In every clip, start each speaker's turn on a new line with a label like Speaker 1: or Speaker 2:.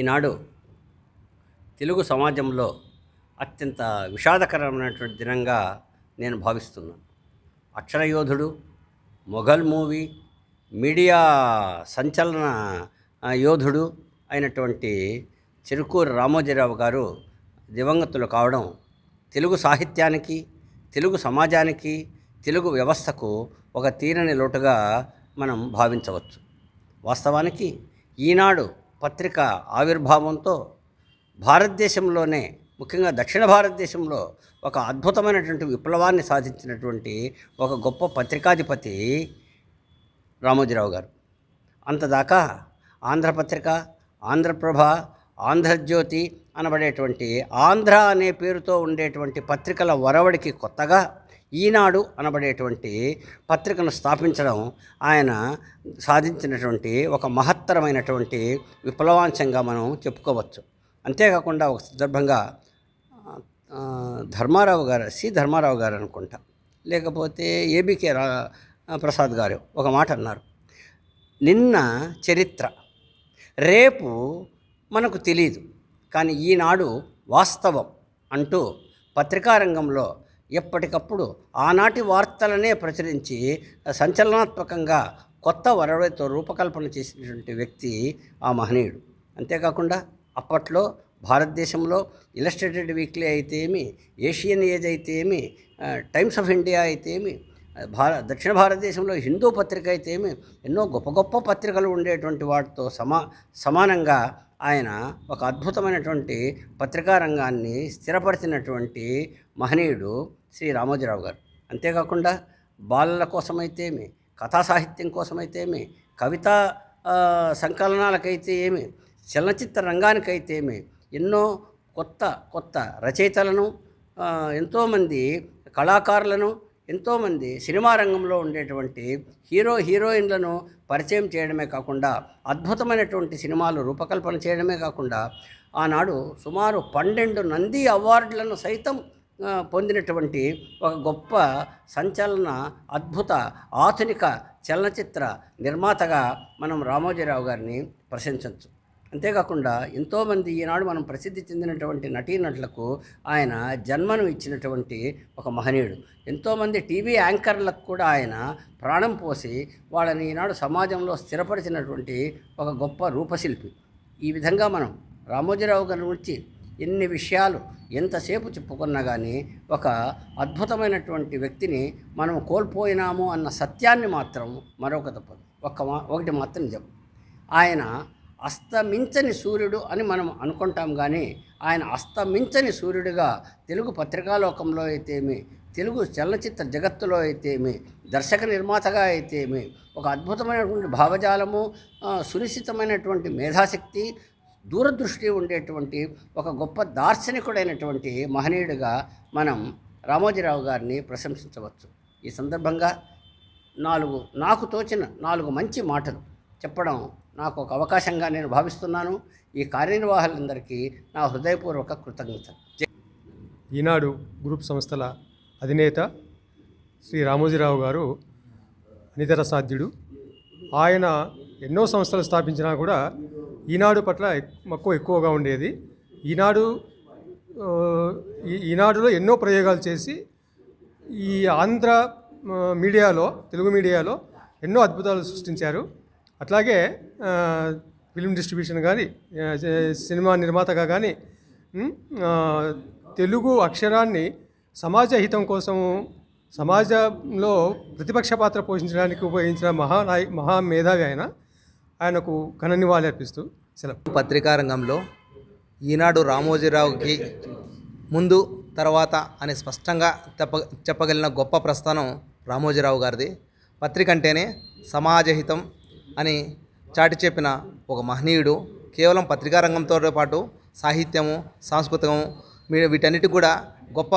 Speaker 1: ఈనాడు తెలుగు సమాజంలో అత్యంత విషాదకరమైనటువంటి దినంగా నేను భావిస్తున్నాను. అక్షరయోధుడు మొఘల్ మూవీ మీడియా సంచలన యోధుడు అయినటువంటి చిరుకూరు రామోజీరావు గారు దివంగతులు కావడం తెలుగు సాహిత్యానికి తెలుగు సమాజానికి తెలుగు వ్యవస్థకు ఒక తీరని లోటుగా మనం భావించవచ్చు. వాస్తవానికి ఈనాడు పత్రిక ఆవిర్భావంతో భారతదేశంలోనే ముఖ్యంగా దక్షిణ భారతదేశంలో ఒక అద్భుతమైనటువంటి విప్లవాన్ని సాధించినటువంటి ఒక గొప్ప పత్రికాధిపతి రామోజీరావు గారు. అంతదాకా ఆంధ్రపత్రిక ఆంధ్రప్రభ ఆంధ్రజ్యోతి అనబడేటువంటి ఆంధ్ర అనే పేరుతో ఉండేటువంటి పత్రికల వరవడికి కొత్తగా ఈనాడు అనబడేటువంటి పత్రికను స్థాపించడం ఆయన సాధించినటువంటి ఒక మహత్తరమైనటువంటి విప్లవాంశంగా మనం చెప్పుకోవచ్చు. అంతేకాకుండా ఒక సందర్భంగా ధర్మారావు గారు సి. ధర్మారావు గారు అనుకుంటా. లేకపోతే ఏబికే రా ప్రసాద్ గారు ఒక మాట అన్నారు. నిన్న చరిత్ర. రేపు మనకు తెలియదు కానీ ఈనాడు వాస్తవం అంటూ పత్రికా రంగంలో ఎప్పటికప్పుడు ఆనాటి వార్తలనే ప్రచురించి సంచలనాత్మకంగా కొత్త వరవడితో రూపకల్పన చేసినటువంటి వ్యక్తి ఆ మహనీయుడు. అంతేకాకుండా అప్పట్లో భారతదేశంలో ఇలస్ట్రేటెడ్ వీక్లీ అయితే ఏమి ఏషియన్ ఏజ్ అయితే ఏమి టైమ్స్ ఆఫ్ ఇండియా అయితే ఏమి భార దక్షిణ భారతదేశంలో హిందూ పత్రిక అయితే ఏమి ఎన్నో గొప్ప గొప్ప పత్రికలు ఉండేటువంటి వాటితో సమా సమానంగా ఆయన ఒక అద్భుతమైనటువంటి పత్రికా రంగాన్ని స్థిరపరిచినటువంటి మహనీయుడు శ్రీ రామోజీరావు గారు. అంతేకాకుండా బాలల కోసమైతేమి కథా సాహిత్యం కోసమైతేమి కవితా సంకలనాలకైతే ఏమి చలనచిత్ర రంగానికైతేమి ఎన్నో కొత్త కొత్త రచయితలను ఎంతోమంది కళాకారులను ఎంతోమంది సినిమా రంగంలో ఉండేటువంటి హీరో హీరోయిన్లను పరిచయం చేయడమే కాకుండా అద్భుతమైనటువంటి సినిమాలు రూపకల్పన చేయడమే కాకుండా ఆనాడు సుమారు పన్నెండు నంది అవార్డులను సైతం పొందినటువంటి ఒక గొప్ప సంచలన అద్భుత ఆధునిక చలనచిత్ర నిర్మాతగా మనం రామోజీరావు గారిని ప్రశంసించు. అంతేకాకుండా ఎంతోమంది ఈనాడు మనం ప్రసిద్ధి చెందినటువంటి నటీనటులకు ఆయన జన్మను ఇచ్చినటువంటి ఒక మహనీయుడు. ఎంతోమంది టీవీ యాంకర్లకు కూడా ఆయన ప్రాణం పోసి వాళ్ళని ఈనాడు సమాజంలో స్థిరపరిచినటువంటి ఒక గొప్ప రూపశిల్పి. ఈ విధంగా మనం రామోజీరావు గారి గురించి ఎన్ని విషయాలు ఎంతసేపు చెప్పుకున్నా కానీ ఒక అద్భుతమైనటువంటి వ్యక్తిని మనం కోల్పోయినాము అన్న సత్యాన్ని మాత్రం మరొక తప్పదు ఒక ఒకటి మాత్రం నిజం. ఆయన అస్తమించని సూర్యుడు అని మనం అనుకుంటాం కానీ ఆయన అస్తమించని సూర్యుడిగా తెలుగు పత్రికాలోకంలో అయితేమి తెలుగు చలనచిత్ర జగత్తులో అయితేమి దర్శక నిర్మాతగా అయితేమి ఒక అద్భుతమైనటువంటి భావజాలము సునిశ్చితమైనటువంటి మేధాశక్తి దూరదృష్టి ఉండేటువంటి ఒక గొప్ప దార్శనికుడైనటువంటి మహనీయుడిగా మనం రామోజీరావు గారిని ప్రశంసించవచ్చు. ఈ సందర్భంగా నాలుగు నాకు తోచిన నాలుగు మంచి మాటలు చెప్పడం నాకు ఒక అవకాశంగా నేను భావిస్తున్నాను. ఈ కార్యనిర్వాహకులందరికీ నా హృదయపూర్వక కృతజ్ఞత
Speaker 2: ఈనాడు గ్రూప్ సంస్థల అధినేత శ్రీ రామోజీరావు గారు అనితర సాధ్యుడు ఆయన ఎన్నో సంస్థలు స్థాపించినా కూడా ఈనాడు పట్ల మక్కువ ఎక్కువగా ఉండేది. ఈనాడు ఈ- ఈనాడులో ఎన్నో ప్రయోగాలు చేసి ఈ ఆంధ్ర మీడియాలో తెలుగు మీడియాలో ఎన్నో అద్భుతాలు సృష్టించారు. అట్లాగే ఫిలిం ఫిల్మ్ డిస్ట్రిబ్యూషన్ కానీ సినిమా నిర్మాతగా కానీ తెలుగు అక్షరాన్ని సమాజ హితం కోసము సమాజంలో ప్రతిపక్ష పాత్ర పోషించడానికి ఉపయోగించిన మహానాయ మహా మేధావి ఆయన ఆయనకు ఘన నివాళి అర్పిస్తూ సెలవు.
Speaker 3: పత్రికా రంగంలో ఈనాడు రామోజీరావుకి ముందు తర్వాత అని స్పష్టంగా చెప్ప చెప్పగలిగిన గొప్ప ప్రస్థానం రామోజీరావు గారిది. పత్రిక అంటేనే సమాజహితం అని చాటి చెప్పిన ఒక మహనీయుడు కేవలం పత్రికా రంగంతో పాటు సాహిత్యము సాంస్కృతికము వీ- వీటన్నిటి కూడా గొప్ప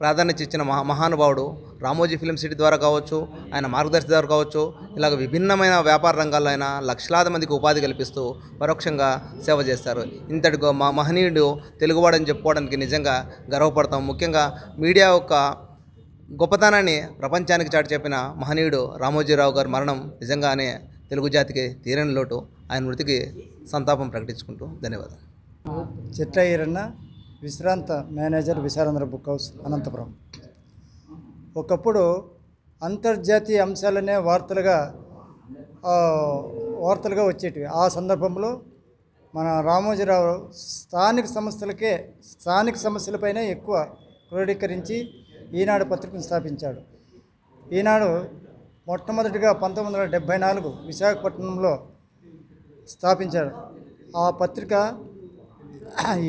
Speaker 3: ప్రాధాన్యత ఇచ్చిన మహా మహానుభావుడు రామోజీ ఫిలిం సిటీ ద్వారా కావచ్చు ఆయన మార్గదర్శి ద్వారా కావచ్చు ఇలాగ విభిన్నమైన వ్యాపార రంగాల్లో ఆయన లక్షలాది మందికి ఉపాధి కల్పిస్తూ పరోక్షంగా సేవ చేస్తారు. ఇంతటి మా మహనీయుడు తెలుగువాడని చెప్పుకోవడానికి నిజంగా గర్వపడతాం. ముఖ్యంగా మీడియా యొక్క గొప్పతనాన్ని ప్రపంచానికి చాటి చెప్పిన మహనీయుడు రామోజీరావు గారి మరణం నిజంగానే తెలుగు జాతికి తీరని లోటు ఆయన మృతికి సంతాపం ప్రకటించుకుంటూ ధన్యవాదాలు.
Speaker 4: చిట్ల ఈరన్న విశ్రాంత manager Visalaandhra book house Anantapuram. ఒకప్పుడు అంతర్జాతీయ అంశాలనే వార్తలుగా వార్తలుగా వచ్చేటివి. ఆ సందర్భంలో మన రామోజీరావు స్థానిక సమస్యలకే స్థానిక సమస్యలపైనే ఎక్కువ క్రోడీకరించి ఈనాడు పత్రికను స్థాపించాడు. ఈనాడు మొట్టమొదటిగా పంతొమ్మిది వందల డెబ్భై నాలుగు విశాఖపట్నంలో స్థాపించారు. ఆ పత్రిక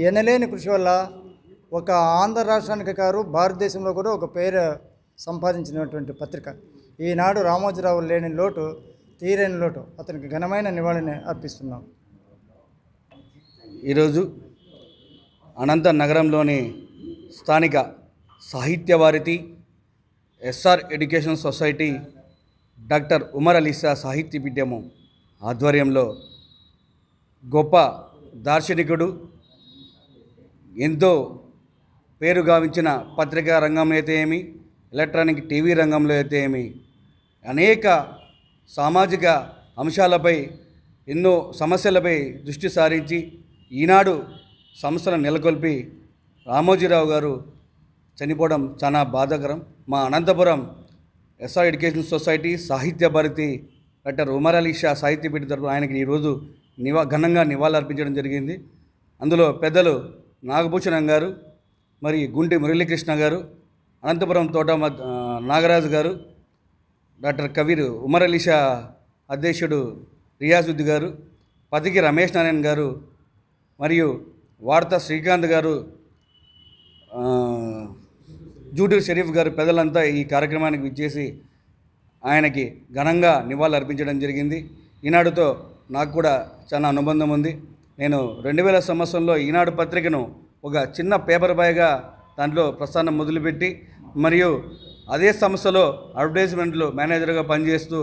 Speaker 4: ఎనలేని కృషి వల్ల ఒక ఆంధ్ర రాష్ట్రానికి కారు భారతదేశంలో కూడా ఒక పేరు సంపాదించినటువంటి పత్రిక. ఈనాడు రామోజీరావు లేని లోటు తీరని లోటు అతనికి ఘనమైన నివాళిని అర్పిస్తున్నాం.
Speaker 5: ఈరోజు అనంత నగరంలోని స్థానిక సాహిత్య వారితి SR education society doctor Umar Alisa సాహిత్య పీఠము ఆధ్వర్యంలో గొప్ప దార్శనికుడు ఎంతో పేరు గావించిన పత్రికా రంగంలో అయితే ఏమి ఎలక్ట్రానిక్ టీవీ రంగంలో అయితే ఏమి అనేక సామాజిక అంశాలపై ఎన్నో సమస్యలపై దృష్టి సారించి ఈనాడు సంస్థను నెలకొల్పి రామోజీరావు గారు చనిపోవడం చాలా బాధాకరం. మా అనంతపురం ఎస్ఆర్ ఎడ్యుకేషన్ సొసైటీ సాహిత్య భారతి డాక్టర్ ఉమర్ అలీ షా సాహిత్యపీఠ తరపున ఆయనకి ఈరోజు నివా ఘనంగా నివాళులర్పించడం జరిగింది. అందులో పెద్దలు నాగభూషణం గారు మరి గుంటి మురళీకృష్ణ గారు అనంతపురం తోట మద్- నాగరాజు గారు డాక్టర్ కబీర్ ఉమర్ అలీ షా అధ్యక్షుడు రియాజుద్ది గారు పతికి రమేష్ నారాయణ గారు మరియు వార్త శ్రీకాంత్ గారు జూటూరు షరీఫ్ గారు పెద్దలంతా ఈ కార్యక్రమానికి విచ్చేసి ఆయనకి ఘనంగా నివాళులు అర్పించడం జరిగింది. ఈనాడుతో నాకు కూడా చాలా అనుబంధం ఉంది. నేను రెండు వేల సంవత్సరంలో ఈనాడు పత్రికను ఒక చిన్న పేపర్ బాయ్గా దాంట్లో ప్రస్థానం మొదలుపెట్టి మరియు అదే సంస్థలో అడ్వర్టైజ్మెంట్లు మేనేజర్గా పనిచేస్తూ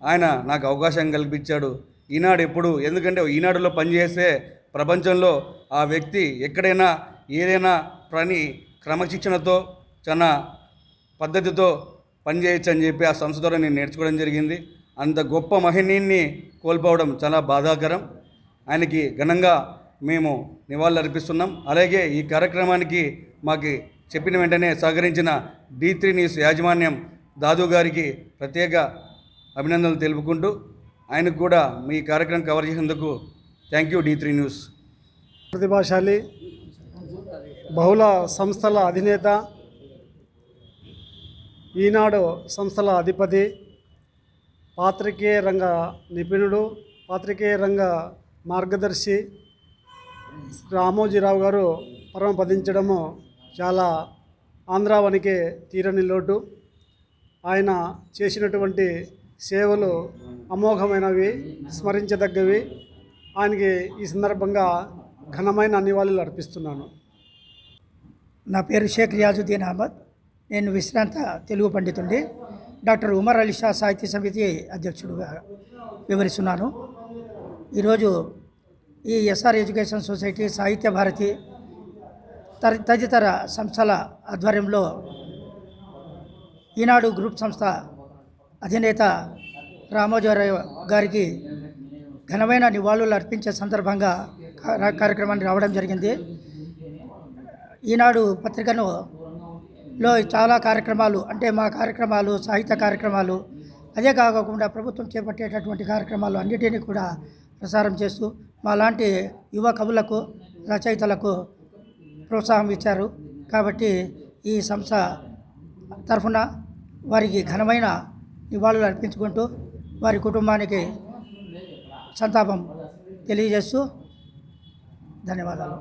Speaker 5: ఆయన నాకు అవకాశం కల్పించాడు. ఈనాడు ఎప్పుడు ఎందుకంటే ఈనాడులో పనిచేసే ప్రపంచంలో ఆ వ్యక్తి ఎక్కడైనా ఏదైనా పని క్రమశిక్షణతో చాలా పద్ధతితో పనిచేయచ్చు అని చెప్పి ఆ సంస్థ ద్వారా నేను నేర్చుకోవడం జరిగింది. అంత గొప్ప మహిళీని కోల్పోవడం చాలా బాధాకరం. ఆయనకి ఘనంగా మేము నివాళులు అర్పిస్తున్నాం అలాగే ఈ కార్యక్రమానికి మాకు చెప్పిన వెంటనే సహకరించిన డి త్రీ న్యూస్ యాజమాన్యం దాదు గారికి ప్రత్యేక అభినందనలు తెలుపుకుంటూ ఆయనకు కూడా మీ కార్యక్రమం కవర్ చేసేందుకు thank you D three news.
Speaker 6: ప్రతిభాశాలి బహుళ సంస్థల అధినేత ఈనాడు సంస్థల అధిపతి పాత్రికేయ రంగ నిపుణుడు పాత్రికేయ రంగ మార్గదర్శి రామోజీరావు గారు పరమపదించడము చాలా ఆంధ్రావనికి తీరని లోటు. ఆయన చేసినటువంటి సేవలు అమోఘమైనవి స్మరించదగ్గవి. ఆయనకి ఈ సందర్భంగా ఘనమైన నివాళులు అర్పిస్తున్నాను.
Speaker 7: నా పేరు షేక్ రియాజుద్దీన్ అహ్మద్. నేను విశ్రాంత తెలుగు పండితుడి డాక్టర్ ఉమర్ అలీ షా సాహిత్య సమితి అధ్యక్షుడుగా వివరిస్తున్నాను. ఈరోజు ఈ ఎస్ఆర్ ఎడ్యుకేషన్ సొసైటీ సాహిత్య భారతి తదితర సంస్థల ఆధ్వర్యంలో ఈనాడు గ్రూప్ సంస్థ అధినేత రామోజీరావు గారికి ఘనమైన నివాళులు అర్పించే సందర్భంగా కార్యక్రమాన్ని కార్యక్రమానికి రావడం జరిగింది. ఈనాడు పత్రికను లో చాలా కార్యక్రమాలు అంటే మా కార్యక్రమాలు సాహిత్య కార్యక్రమాలు అదే కాకుండా ప్రభుత్వం చేపట్టేటటువంటి కార్యక్రమాలు అన్నిటినీ కూడా ప్రసారం చేస్తూ మా లాంటి యువ కవులకు రచయితలకు ప్రోత్సాహం ఇచ్చారు. కాబట్టి ఈ సంస్థ తరఫున వారికి ఘనమైన నివాళులు అర్పించుకుంటూ వారి కుటుంబానికి సంతాపం తెలియజేస్తూ ధన్యవాదాలు.